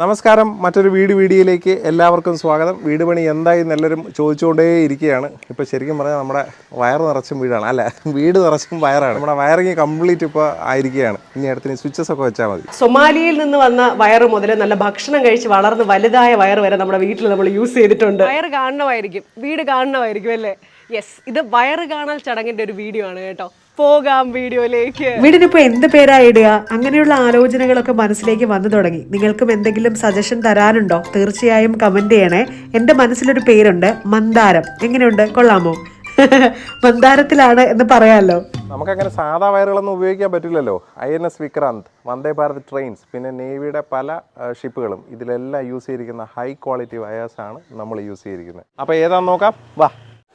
നമസ്കാരം. മറ്റൊരു വീട് വീഡിയോയിലേക്ക് എല്ലാവർക്കും സ്വാഗതം. വീട് പണി എന്തായി എല്ലാവരും ചോദിച്ചുകൊണ്ടേ ഇരിക്കുകയാണ് ഇപ്പോൾ ശരിക്കും പറഞ്ഞാൽ നമ്മുടെ വയർ നിറച്ചും വീടാണ്. അല്ല വീട് നിറച്ചും വയറാണ്. നമ്മുടെ വയറിങ് കംപ്ലീറ്റ് ഇപ്പോൾ ആയിരിക്കുകയാണ്. ഇനി അടുത്തിന് സ്വിച്ചസ് ഒക്കെ വെച്ചാൽ മതി. സൊമാലിയിൽ നിന്ന് വന്ന വയറ് മുതൽ നല്ല ഭക്ഷണം കഴിച്ച് വളർന്ന് വലുതായ വയറ് വരെ നമ്മുടെ വീട്ടിൽ നമ്മൾ യൂസ് ചെയ്തിട്ടുണ്ട്. വയർ കാണണമായിരിക്കും. വീട് കാണണമായിരിക്കും അല്ലേ? യെസ് ഇത് വയറ് കാണൽ ചടങ്ങിന്റെ ഒരു വീഡിയോ ആണ് കേട്ടോ. പോകാം വീഡിയോയിലേക്ക്. വീടിനിപ്പോ എന്ത് പേരാ ഇടുക? അങ്ങനെയുള്ള ആലോചനകളൊക്കെ മനസ്സിലേക്ക് വന്നു തുടങ്ങി. നിങ്ങൾക്കും എന്തെങ്കിലും സജഷൻ തരാനുണ്ടോ? തീർച്ചയായും കമന്റ് ചെയ്യണേ. എന്റെ മനസ്സിലൊരു പേരുണ്ട് മന്ദാരം. എങ്ങനെയുണ്ട്? കൊള്ളാമോ? മന്ദാരത്തിലാണ് എന്ന് പറയാമല്ലോ നമുക്ക് അങ്ങനെ സാധാ വയറുകളൊന്നും ഉപയോഗിക്കാൻ പറ്റില്ലല്ലോ. I N S Vikrant Vande Bharat trains പിന്നെ നേവിയുടെ പല ഷിപ്പുകളും ഇതിലെല്ലാം യൂസ് ചെയ്തിരിക്കുന്ന ഹൈ ക്വാളിറ്റി വയേഴ്സാണ് നമ്മൾ യൂസ് ചെയ്തിരിക്കുന്നത്. അപ്പോൾ ഏതാന്ന് നോക്കാം? വാ.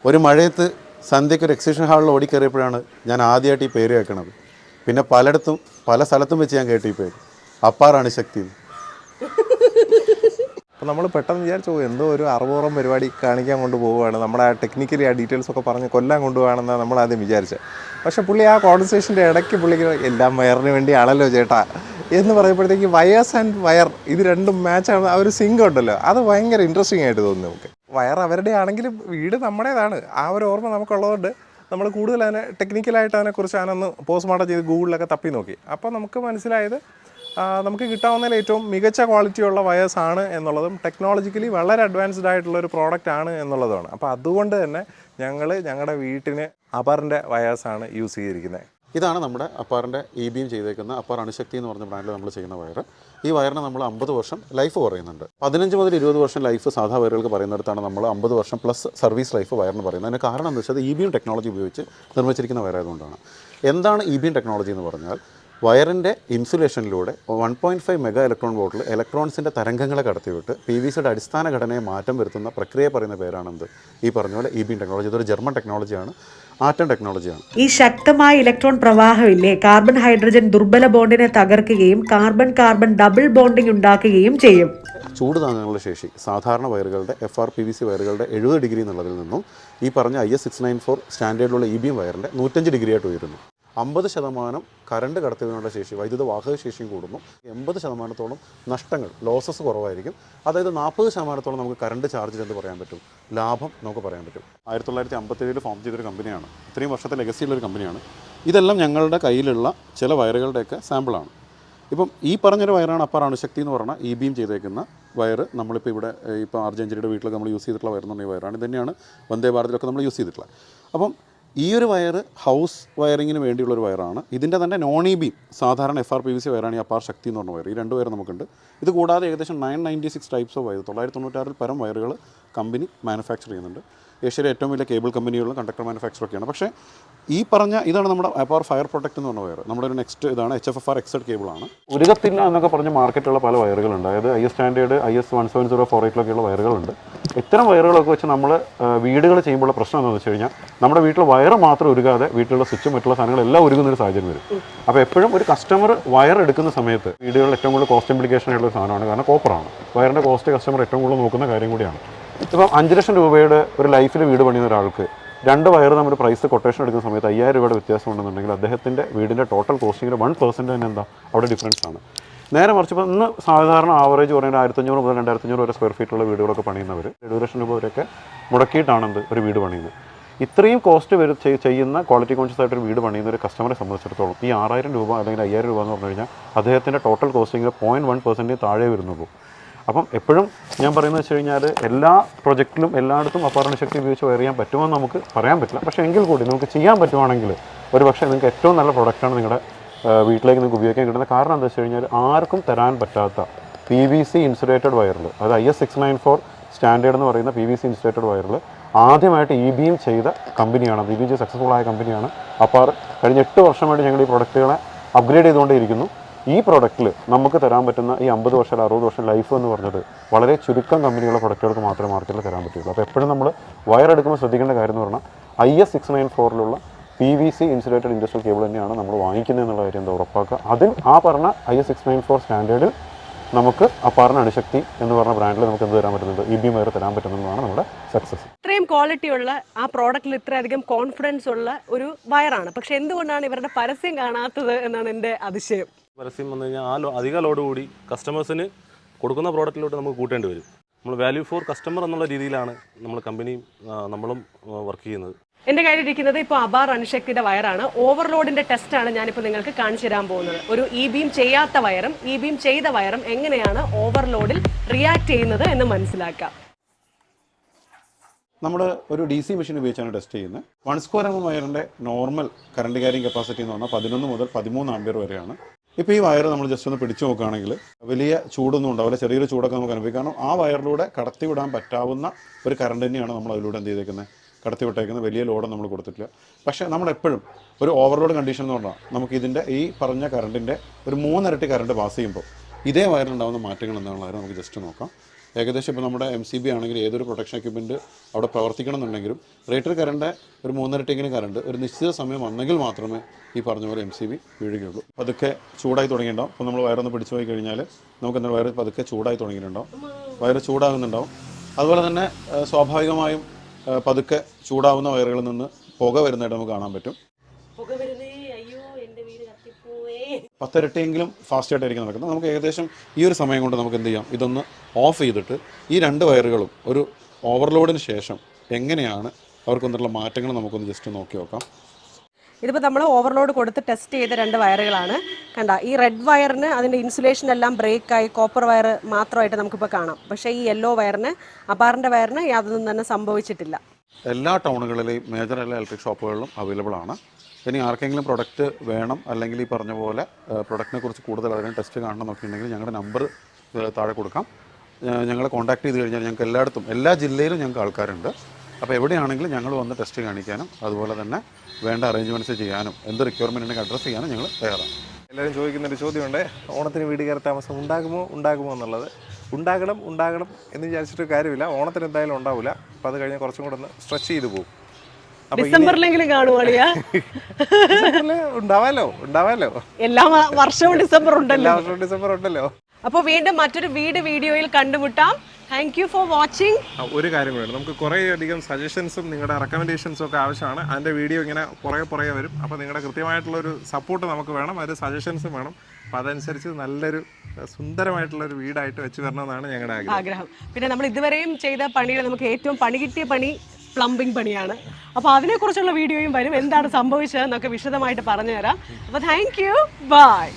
ഒരു മഴയത്ത് സന്ധ്യയ്ക്ക് ഒരു എക്സിബിഷൻ ഹാളിൽ ഓടിക്കയറിയപ്പോഴാണ് ഞാൻ ആദ്യമായിട്ട് ഈ പേര് കേൾക്കണത്. പിന്നെ പലയിടത്തും പല സ്ഥലത്തും വെച്ച് ഞാൻ കേട്ടു ഈ പേര്. അപ്പാറാണ് ശക്തി. അപ്പോൾ നമ്മൾ പെട്ടെന്ന് വിചാരിച്ചു എന്തോ ഒരു അറുപോറം പരിപാടി കാണിക്കാൻ കൊണ്ട് പോവുകയാണ്. നമ്മുടെ ആ ടെക്നിക്കലി ആ ഡീറ്റെയിൽസ് ഒക്കെ പറഞ്ഞ് കൊല്ലാൻ കൊണ്ടുപോകാണെന്നാണ് നമ്മൾ ആദ്യം വിചാരിച്ചത്. പക്ഷേ പുള്ളി ആ കോൺവെർസേഷന്റെ ഇടയ്ക്ക് പുള്ളിക്ക് എല്ലാം വയറിന് വേണ്ടിയാണല്ലോ ചേട്ടാ എന്ന് പറയുമ്പോഴത്തേക്ക് വയേഴ്സ് ആൻഡ് വയർ ഇത് രണ്ടും മാച്ചാണ് ആ ഒരു സിങ്ക് ഉണ്ടല്ലോ. അത് ഭയങ്കര ഇൻട്രസ്റ്റിംഗ് ആയിട്ട് തോന്നുന്നു നമുക്ക്. വയർ അവരുടെ ആണെങ്കിലും വീട് നമ്മുടേതാണ്. ആ ഒരു ഓർമ്മ നമുക്കുള്ളതുകൊണ്ട് നമ്മൾ കൂടുതൽ അതിനെ ടെക്നിക്കലായിട്ട് അതിനെക്കുറിച്ച് ഞാനൊന്ന് പോസ്റ്റ്മോർട്ടം ചെയ്ത് ഗൂഗിളിലൊക്കെ തപ്പി നോക്കി. അപ്പോൾ നമുക്ക് മനസ്സിലായത് നമുക്ക് കിട്ടാവുന്നതിൽ ഏറ്റവും മികച്ച ക്വാളിറ്റിയുള്ള വയേഴ്സ് ആണ് എന്നുള്ളതും ടെക്നോളജിക്കലി വളരെ അഡ്വാൻസ്ഡ് ആയിട്ടുള്ള ഒരു പ്രോഡക്റ്റ് ആണ് എന്നുള്ളതുമാണ്. അപ്പോൾ അതുകൊണ്ട് തന്നെ ഞങ്ങൾ ഞങ്ങളുടെ വീട്ടിന് അപറിന്റെ വയേഴ്സാണ് യൂസ് ചെയ്തിരിക്കുന്നത് ഇതാണ് നമ്മുടെ അപ്പാറിന്റെ ഇ ബിയും ചെയ്തേക്കുന്ന അപ്പാർ അണുശക്തി എന്ന് പറഞ്ഞ ബ്രാൻഡിൽ നമ്മൾ ചെയ്യുന്ന വയർ ഈ വയറിന് നമ്മൾ അമ്പത് വർഷം ലൈഫ് പറയുന്നുണ്ട് പതിനഞ്ച് മുതൽ ഇരുപത് വർഷം ലൈഫ് സാധാ വയറുകൾക്ക് പറയുന്നിടത്താണ് നമ്മൾ അമ്പത് വർഷം പ്ലസ് സർവീസ് ലൈഫ് വയറിന് പറയുന്നത്. അതിന് കാരണം എന്താ വെച്ചാൽ ഇ ബിയും ടെക്നോളജി ഉപയോഗിച്ച് നിർമ്മിച്ചിരിക്കുന്ന വയറായതുകൊണ്ടാണ്. എന്താണ് ഇ ബിയും ടെക്നോളജി എന്ന് പറഞ്ഞാൽ വയറിന്റെ ഇൻസുലേഷനിലൂടെ one point five mega electron വോട്ടിൽ ഇലക്ട്രോൺസിന്റെ തരംഗങ്ങളെ കടത്തിവിട്ട് പി വി സിയുടെ അടിസ്ഥാന ഘടനയെ മാറ്റം വരുത്തുന്ന പ്രക്രിയ പറയുന്ന പേരാണെന്ത്? ഈ പറഞ്ഞ പോലെ ഇ ബിയും ടെക്നോളജി ഇതൊരു ജർമ്മൻ ടെക്നോളജിയാണ് ആറ്റം ടെക്നോളജിയാണ്. ഈ ശക്തമായ ഇലക്ട്രോൺ പ്രവാഹമില്ലേ കാർബൺ ഹൈഡ്രജൻ ദുർബല ബോണ്ടിനെ തകർക്കുകയും കാർബൺ കാർബൺ ഡബിൾ ബോണ്ടിംഗ് ഉണ്ടാക്കുകയും ചെയ്യും. ചൂട് താങ്ങാനുള്ള ശേഷി സാധാരണ വയറുകളുടെ F R P V C വയറുകളുടെ എഴുപത് ഡിഗ്രി എന്നുള്ളതിൽ നിന്നും ഈ പറഞ്ഞ I S six nine four സ്റ്റാൻഡേർഡിലുള്ള E B M വയറിന്റെ നൂറ്റഞ്ച് ഡിഗ്രി ആയിട്ട് ഉയരുന്നു. അമ്പത് ശതമാനം കറണ്ട് കടത്തുന്നതിനുള്ള ശേഷി വൈദ്യുത വാഹക ശേഷിയും കൂടുന്നു. എൺപത് ശതമാനത്തോളം നഷ്ടങ്ങൾ ലോസസ് കുറവായിരിക്കും. അതായത് നാൽപ്പത് ശതമാനത്തോളം നമുക്ക് കറണ്ട് ചാർജ് എന്ന് പറയാൻ പറ്റും. ലാഭം നമുക്ക് പറയാൻ പറ്റും. ആയിരത്തി തൊള്ളായിരത്തി അമ്പത്തേഴിൽ ഫോം ചെയ്തൊരു കമ്പനിയാണ് ഇത്രയും വർഷത്തെ ലെഗസിയുള്ള ഒരു കമ്പനിയാണ് ഇതെല്ലാം ഞങ്ങളുടെ കയ്യിലുള്ള ചില വയറുകളുടെയൊക്കെ സാമ്പിളാണ് ഇപ്പം ഈ പറഞ്ഞൊരു വയറാണ് അപ്പാർ അണുശക്തി എന്ന് പറഞ്ഞാൽ ഇ ബിയും ചെയ്തേക്കുന്ന വയർ നമ്മളിപ്പോൾ ഇവിടെ ഇപ്പോൾ അർജന്റീനയുടെ വീട്ടിലൊക്കെ നമ്മൾ യൂസ് ചെയ്തിട്ടുള്ള വയർ എന്ന് പറഞ്ഞ വയറാണ്. തന്നെയാണ് വന്ദേ ഭാരതിലൊക്കെ നമ്മൾ യൂസ് ചെയ്തിട്ടുള്ളത്. അപ്പം ഈ ഒരു വയർ ഹൗസ് വയറിങ്ങിന് വേണ്ടിയുള്ള ഒരു വയറാണ്. ഇതിന്റെ തന്നെ നോൺ ഇ ബി സാധാരണ F R P V C വയറാണ് ഈ അപ്പാർ ശക്തി എന്ന് പറഞ്ഞ വയർ ഈ രണ്ട് വയർ നമുക്കുണ്ട്. ഇത് കൂടാതെ ഏകദേശം nine ninety six types of wire തൊള്ളായിരത്തി തൊണ്ണൂറ്റാറിൽ പരം വയറുകൾ കമ്പനി മാനുഫാക്ചർ ചെയ്യുന്നുണ്ട്. ഏഷ്യയിലെ ഏറ്റവും വലിയ കേബിൾ കമ്പനികളും കണ്ടക്ടർ മാനുഫാക്ചറൊക്കെയാണ്. പക്ഷേ ഈ പറഞ്ഞ ഇതാണ് നമ്മുടെ അപ്പാർ ഫയർ പ്രൊട്ടക്ട് എന്ന് പറഞ്ഞ വയർ നമ്മുടെ ഒരു നെക്സ്റ്റ് ഇതാണ് എച്ച് എഫ് എഫ് ആർ എക്സഡ് കേബിളാണ്. ഉരുകത്തില്ല എന്നൊക്കെ പറഞ്ഞ മാർക്കറ്റുള്ള പല വയറുകളുണ്ട്. അതായത് I S standard I S one seven zero four എയ്റ്റിലൊക്കെയുള്ള വയറുകളുണ്ട്. ഇത്തരം വയറുകളൊക്കെ വെച്ച് നമ്മൾ വീടുകൾ ചെയ്യുമ്പോഴുള്ള പ്രശ്നം എന്താണെന്ന് വെച്ച് കഴിഞ്ഞാൽ നമ്മുടെ വീട്ടിൽ വയർ മാത്രം ഉരുകാതെ വീട്ടിലുള്ള സ്വിച്ചും മറ്റുള്ള സാധനങ്ങളെല്ലാം ഉരുകുന്ന ഒരു സാഹചര്യം വരും. അപ്പോൾ എപ്പോഴും ഒരു കസ്റ്റമർ വയർ എടുക്കുന്ന സമയത്ത് വീടുകളിൽ ഏറ്റവും കൂടുതൽ കോസ്റ്റ് ഇംപ്ലിക്കേഷൻ ആയിട്ടുള്ള സാധനമാണ്. കാരണം കോപ്പറാണ് വയറിന്റെ കോസ്റ്റ് കസ്റ്റമർ ഏറ്റവും കൂടുതൽ നോക്കുന്ന കാര്യം കൂടിയാണ്. ഇപ്പം അഞ്ച് ലക്ഷം രൂപയുടെ ഒരു ലൈഫിൽ വീട് പണിയുന്ന ഒരാൾക്ക് രണ്ട് വയർ നമ്മൾ പ്രൈസ് കൊട്ടേഷൻ എടുക്കുന്ന സമയത്ത് അയ്യായിരം രൂപയുടെ വ്യത്യാസം ഉണ്ടെന്നുണ്ടെങ്കിൽ അദ്ദേഹത്തിന്റെ വീടിന്റെ ടോട്ടൽ കോസ്റ്റിങ്ങിൽ വൺ പെർസെന്റ് തന്നെ എന്താ? അവിടെ ഡിഫറൻസ് ആണ്. നേരെ മറിച്ച് ഇപ്പോൾ ഇന്ന് സാധാരണ ആവറേജ് പറയുന്നത് ആയിരത്തഞ്ഞൂറ് മുതൽ രണ്ടായിരത്തഞ്ഞൂറ് വരെ സ്ക്വയർ ഫീറ്റുള്ള വീടുകളൊക്കെ പണിയുന്നവർ എഴുപത് ലക്ഷം രൂപ വരെയൊക്കെ മുടക്കിയിട്ടാണെന്ത് ഒരു വീട് പണിയുന്നത്. ഇത്രയും കോസ്റ്റ് വരും ചെയ്- ചെയ്യുന്ന ക്വാളിറ്റി കോൺഷ്യസ് ആയിട്ട് ഒരു വീട് പണിയുന്ന ഒരു കസ്റ്റമറെ സംബന്ധിച്ചിടത്തോളം ഈ ആറായിരം രൂപ അല്ലെങ്കിൽ അയ്യായിരം രൂപ എന്ന് പറഞ്ഞു കഴിഞ്ഞാൽ അദ്ദേഹത്തിന്റെ ടോട്ടൽ കോസ്റ്റിങ്ങിൽ പോയിന്റ് വൺ പെർസെന്റേജ് താഴെ വരുന്നുള്ളൂ. അപ്പം എപ്പോഴും ഞാൻ പറയുന്നത് വെച്ച് കഴിഞ്ഞാൽ എല്ലാ പ്രൊജക്റ്റിലും എല്ലായിടത്തും അപ്പാർണ ശക്തി ഉപയോഗിച്ച് വയർ ചെയ്യാൻ പറ്റുമെന്ന് നമുക്ക് പറയാൻ പറ്റില്ല. പക്ഷേ എങ്കിൽ കൂടി നമുക്ക് ചെയ്യാൻ പറ്റുവാണെങ്കിൽ ഒരു പക്ഷേ നിങ്ങൾക്ക് ഏറ്റവും നല്ല പ്രൊഡക്റ്റാണ് നിങ്ങളുടെ വീട്ടിലേക്ക് നിങ്ങൾക്ക് ഉപയോഗിക്കാൻ കിട്ടുന്നത്. കാരണം എന്താ വെച്ച് കഴിഞ്ഞാൽ ആർക്കും തരാൻ പറ്റാത്ത പി വി സി ഇൻസുലേറ്റഡ് വയറിൽ അത് I S six nine four standard എന്ന് പറയുന്ന പി വി സി ഇൻസുലേറ്റഡ് വയറിൽ ആദ്യമായിട്ട് ഇ ബിയും ചെയ്ത കമ്പനിയാണ് ഇ ബി ജി സക്സസ്ഫുൾ ആയ കമ്പനിയാണ്. അപ്പോൾ കഴിഞ്ഞ എട്ട് വർഷമായിട്ട് ഞങ്ങൾ ഈ പ്രൊഡക്റ്റുകളെ അപ്ഗ്രേഡ് ചെയ്തുകൊണ്ടേയിരിക്കുന്നു. ഈ പ്രൊഡക്റ്റിൽ നമുക്ക് തരാൻ പറ്റുന്ന ഈ അമ്പത് വർഷം അറുപത് വർഷം ലൈഫ് എന്ന് പറഞ്ഞത് വളരെ ചുരുക്കം കമ്പനികളുടെ പ്രൊഡക്റ്റുകൾക്ക് മാത്രമേ മാർക്കറ്റിൽ തരാൻ പറ്റുള്ളൂ. അപ്പോൾ എപ്പോഴും നമ്മൾ വയർ എടുക്കുമ്പോൾ ശ്രദ്ധിക്കേണ്ട കാര്യം എന്ന് പറഞ്ഞാൽ I S six nine ഫോറിലുള്ള P V C insulated industrial cable തന്നെയാണ് നമ്മൾ വാങ്ങിക്കുന്നത് എന്നുള്ള കാര്യം എന്താ ഉറപ്പാക്കുക. അതിൽ ആ പറഞ്ഞ I S six nine four സ്റ്റാൻഡേർഡിൽ നമുക്ക് ആ പറഞ്ഞ അണുശക്തി എന്ന് പറഞ്ഞ ബ്രാൻഡിൽ നമുക്ക് എന്ത് തരാൻ പറ്റുന്നത്? ഇ ബി വയർ തരാൻ പറ്റുന്നതാണ് നമ്മുടെ സക്സസ് ഇത്രയും ക്വാളിറ്റി ഉള്ള ആ പ്രോഡക്റ്റിൽ ഇത്രയധികം കോൺഫിഡൻസ് ഉള്ള ഒരു വയറാണ് പക്ഷെ എന്തുകൊണ്ടാണ് ഇവരുടെ പരസ്യം കാണാത്തത് എന്നാണ് എന്റെ അതിശയം. പരസ്യം വന്നു കഴിഞ്ഞാൽ ആ ലോ അധിക ലോഡ് കൂടി കസ്റ്റമേഴ്സിന് കൊടുക്കുന്ന പ്രോഡക്റ്റിലോട്ട് നമുക്ക് കൂട്ടേണ്ടി വരും. നമ്മൾ വാല്യൂ ഫോർ കസ്റ്റമർ എന്നുള്ള രീതിയിലാണ് നമ്മൾ കമ്പനിയും നമ്മളും വർക്ക് ചെയ്യുന്നത്. എന്റെ കയ്യിലിരിക്കുന്നത് ഇപ്പോൾ അബാർ അണുശക്തിയുടെ വയറാണ്. ഓവർലോഡിന്റെ ടെസ്റ്റ് ടെസ്റ്റാണ് ഞാനിപ്പോൾ നിങ്ങൾക്ക് കാണിച്ചു തരാൻ പോകുന്നത്. ഒരു ഇ ബീം ചെയ്യാത്ത വയറും ഇ ബീം ചെയ്ത വയറും എങ്ങനെയാണ് ഓവർലോഡിൽ റിയാക്ട് ചെയ്യുന്നത് എന്ന് മനസ്സിലാക്കാം. നമ്മൾ ഒരു ഡി സി മെഷീൻ ഉപയോഗിച്ചാണ് ടെസ്റ്റ് ചെയ്യുന്നത്. വൺ സ്ക്വയർ എം എം വയറിന്റെ നോർമൽ കറണ്ട് ക്യാരിങ് കപ്പാസിറ്റി എന്ന് പറഞ്ഞാൽ പതിനൊന്ന് മുതൽ പതിമൂന്ന് ആംബിയർ വരെയാണ്. ഇപ്പോൾ ഈ വയർ നമ്മൾ ജസ്റ്റ് ഒന്ന് പിടിച്ചു നോക്കുകയാണെങ്കിൽ വലിയ ചൂടൊന്നും ഉണ്ടാവില്ല ചെറിയൊരു ചൂടൊക്കെ നമുക്ക് അനുഭവിക്കാം. കാരണം ആ വയറിലൂടെ കടത്തിവിടാൻ പറ്റാവുന്ന ഒരു കറണ്ട് തന്നെയാണ് നമ്മൾ അതിലൂടെ എന്ത് ചെയ്തേക്കുന്നത് കടത്തിവിട്ടേക്കുന്നത് വലിയ ലോഡ് നമ്മൾ കൊടുത്തിട്ടില്ല. പക്ഷേ നമ്മൾ എപ്പോഴും ഒരു ഓവർലോഡ് കണ്ടീഷൻ എന്ന് പറഞ്ഞാൽ നമുക്ക് ഇതിന്റെ ഈ പറഞ്ഞ കറണ്ടിന്റെ ഒരു മൂന്നിരട്ടി കറണ്ട് പാസ് ചെയ്യുമ്പോൾ ഇതേ വയറിലുണ്ടാകുന്ന മാറ്റങ്ങൾ എന്താണെന്ന് നമുക്ക് ജസ്റ്റ് നോക്കാം. ഏകദേശം ഇപ്പോൾ നമ്മുടെ എം സി ബി ആണെങ്കിൽ ഏതൊരു പ്രൊട്ടക്ഷൻ എക്യുപ്മെന്റ് അവിടെ പ്രവർത്തിക്കണം എന്നുണ്ടെങ്കിലും റേറ്റർ കറണ്ട് ഒരു മൂന്നര മൂന്നരട്ടിങ്ങനെ കറണ്ട് ഒരു നിശ്ചിത സമയം വന്നെങ്കിൽ മാത്രമേ ഈ പറഞ്ഞ പോലെ എം സി ബി വീഴുകയുള്ളൂ. പതുക്കെ ചൂടായി തുടങ്ങിയിട്ടുണ്ടാവും. അപ്പോൾ നമ്മൾ വയറൊന്ന് പിടിച്ചു പോയി കഴിഞ്ഞാൽ നമുക്ക് എന്താ വയറ് പതുക്കെ ചൂടായി തുടങ്ങിയിട്ടുണ്ടാവും. വയറ് ചൂടാകുന്നുണ്ടാവും. അതുപോലെ തന്നെ സ്വാഭാവികമായും പതുക്കെ ചൂടാവുന്ന വയറുകളിൽ നിന്ന് പുക വരുന്നതായിട്ട് നമുക്ക് കാണാൻ പറ്റും. പത്തിരട്ടിയെങ്കിലും ഫാസ്റ്റ് ആയിട്ടായിരിക്കും നടക്കുന്നത്. നമുക്ക് ഏകദേശം ഈ ഒരു സമയം കൊണ്ട് നമുക്ക് എന്ത് ചെയ്യാം? ഇതൊന്ന് ഓഫ് ചെയ്തിട്ട് ഈ രണ്ട് വയറുകളും ഒരു ഓവർലോഡിന് ശേഷം എങ്ങനെയാണ് അവർക്കൊന്നുള്ള മാറ്റങ്ങൾ നമുക്കൊന്ന് ജസ്റ്റ് നോക്കി നോക്കാം. ഇതിപ്പോൾ നമ്മൾ ഓവർലോഡ് കൊടുത്ത് ടെസ്റ്റ് ചെയ്ത രണ്ട് വയറുകളാണ്. കണ്ട ഈ റെഡ് വയറിന് അതിന്റെ ഇൻസുലേഷൻ എല്ലാം ബ്രേക്കായി കോപ്പർ വയർ മാത്രമായിട്ട് നമുക്കിപ്പോൾ കാണാം. പക്ഷേ ഈ യെല്ലോ വയറിന് അപാറിന്റെ വയറിന് യാതൊന്നും തന്നെ സംഭവിച്ചിട്ടില്ല. എല്ലാ ടൗണുകളിലെയും മേജർ എല്ലാ ഇലക്ട്രിക് ഷോപ്പുകളിലും അവൈലബിൾ ആണ്. ഇനി ആർക്കെങ്കിലും പ്രൊഡക്റ്റ് വേണം അല്ലെങ്കിൽ ഈ പറഞ്ഞ പോലെ പ്രൊഡക്റ്റിനെ കുറിച്ച് കൂടുതൽ അറിയാൻ ടെസ്റ്റ് കാണണം എന്നൊക്കെയുണ്ടെങ്കിൽ ഞങ്ങളുടെ നമ്പർ താഴെ കൊടുക്കാം. ഞങ്ങളെ കോൺടാക്ട് ചെയ്ത് കഴിഞ്ഞാൽ ഞങ്ങൾക്ക് എല്ലായിടത്തും എല്ലാ ജില്ലയിലും ഞങ്ങൾക്ക് ആൾക്കാരുണ്ട്. അപ്പോൾ എവിടെയാണെങ്കിലും ഞങ്ങൾ വന്ന് ടെസ്റ്റ് കാണിക്കാനും അതുപോലെ തന്നെ വേണ്ട അറേഞ്ച്മെന്റ്സ് ചെയ്യാനും എന്ത് റിക്വയർമെന്റ് ഉണ്ടെങ്കിൽ അഡ്രസ്സ് ചെയ്യാനും ഞങ്ങൾ തയ്യാറാണ്. എല്ലാവരും ചോദിക്കുന്നൊരു ചോദ്യമുണ്ട് ഓണത്തിന് വീട് കയറി താമസം ഉണ്ടാകുമോ ഉണ്ടാകുമോ എന്നുള്ളത്. ഉണ്ടാകണം ഉണ്ടാകണം എന്ന് വിചാരിച്ചിട്ട് കാര്യമില്ല ഓണത്തിന് എന്തായാലും ഉണ്ടാവില്ല. അപ്പോൾ അത് കഴിഞ്ഞ് കുറച്ചും കൂടെ ഒന്ന് സ്ട്രെച്ച് ചെയ്ത് പോകും ഡിസംബറിലെങ്കിലും ഉണ്ടാവാലോ ഉണ്ടാവാലോ. എല്ലാ വർഷവും ഡിസംബർ എല്ലാ ഉണ്ടല്ലോ വർഷവും ഡിസംബർ ഉണ്ടല്ലോ. അപ്പോൾ വീണ്ടും മറ്റൊരു വീട് വീഡിയോയിൽ കണ്ടുമുട്ടാം. താങ്ക് യു ഫോർ വാച്ചിങ് ഒരു കാര്യം കൂടെ നമുക്ക് കുറേ അധികം സജഷൻസും നിങ്ങളുടെ റെക്കമെൻഡേഷൻസും ഒക്കെ ആവശ്യമാണ്. അതിന്റെ വീഡിയോ ഇങ്ങനെ പുറകെ കുറേ വരും. അപ്പോൾ നിങ്ങളുടെ കൃത്യമായിട്ടുള്ള ഒരു സപ്പോർട്ട് നമുക്ക് വേണം. അതിൽ സജഷൻസും വേണം. അപ്പോൾ അതനുസരിച്ച് നല്ലൊരു സുന്ദരമായിട്ടുള്ള ഒരു വീടായിട്ട് വെച്ച് വരണമെന്നാണ് ഞങ്ങളുടെ ആഗ്രഹം. ആഗ്രഹം. പിന്നെ നമ്മൾ ഇതുവരെയും ചെയ്ത പണികൾ നമുക്ക് ഏറ്റവും പണി കിട്ടിയ പണി പ്ലംബിംഗ് പണിയാണ്. അപ്പോൾ അതിനെക്കുറിച്ചുള്ള വീഡിയോയും വരും. എന്താണ് സംഭവിച്ചതെന്നൊക്കെ വിശദമായിട്ട് പറഞ്ഞുതരാം. അപ്പോൾ താങ്ക് യു ബൈ